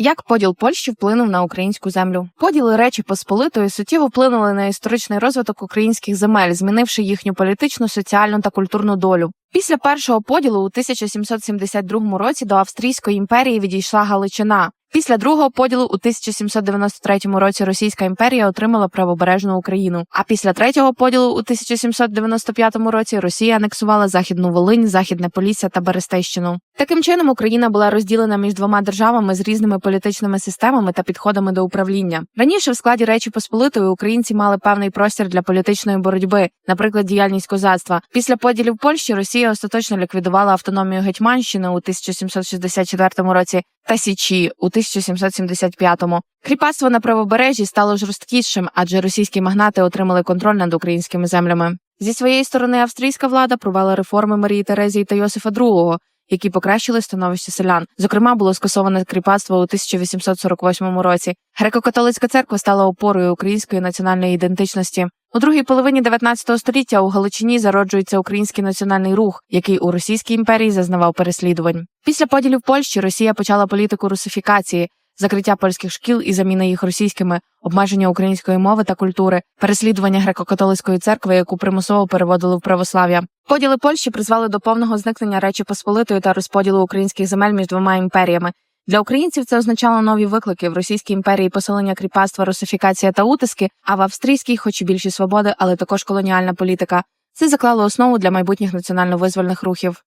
Як поділ Польщі вплинув на українську землю? Поділи Речі Посполитої суттєво вплинули на історичний розвиток українських земель, змінивши їхню політичну, соціальну та культурну долю. Після першого поділу у 1772 році до Австрійської імперії відійшла Галичина. Після другого поділу у 1793 році Російська імперія отримала правобережну Україну. А після третього поділу у 1795 році Росія анексувала Західну Волинь, Західне Полісся та Берестейщину. Таким чином Україна була розділена між двома державами з різними політичними системами та підходами до управління. Раніше в складі Речі Посполитої українці мали певний простір для політичної боротьби, наприклад, діяльність козацтва. Після поділів Польщі Росія остаточно ліквідувала автономію Гетьманщини у 1764 році та Січі у 1775-му. Кріпацтво на правобережжі стало жорсткішим, адже російські магнати отримали контроль над українськими землями. Зі своєї сторони австрійська влада провела реформи Марії Терезії та Йосифа II, які покращили становище селян. Зокрема, було скасоване кріпацтво у 1848 році. Греко-католицька церква стала опорою української національної ідентичності. У другій половині 19 століття у Галичині зароджується український національний рух, який у Російській імперії зазнавав переслідувань. Після поділів Польщі Росія почала політику русифікації, закриття польських шкіл і заміна їх російськими, обмеження української мови та культури, переслідування греко-католицької церкви, яку примусово переводили в православ'я. Поділи Польщі призвели до повного зникнення Речі Посполитої та розподілу українських земель між двома імперіями. Для українців це означало нові виклики в Російській імперії поселення кріпацтва, русифікація та утиски, а в австрійській, хоч і більші свободи, але також колоніальна політика. Це заклало основу для майбутніх національно-визвольних рухів.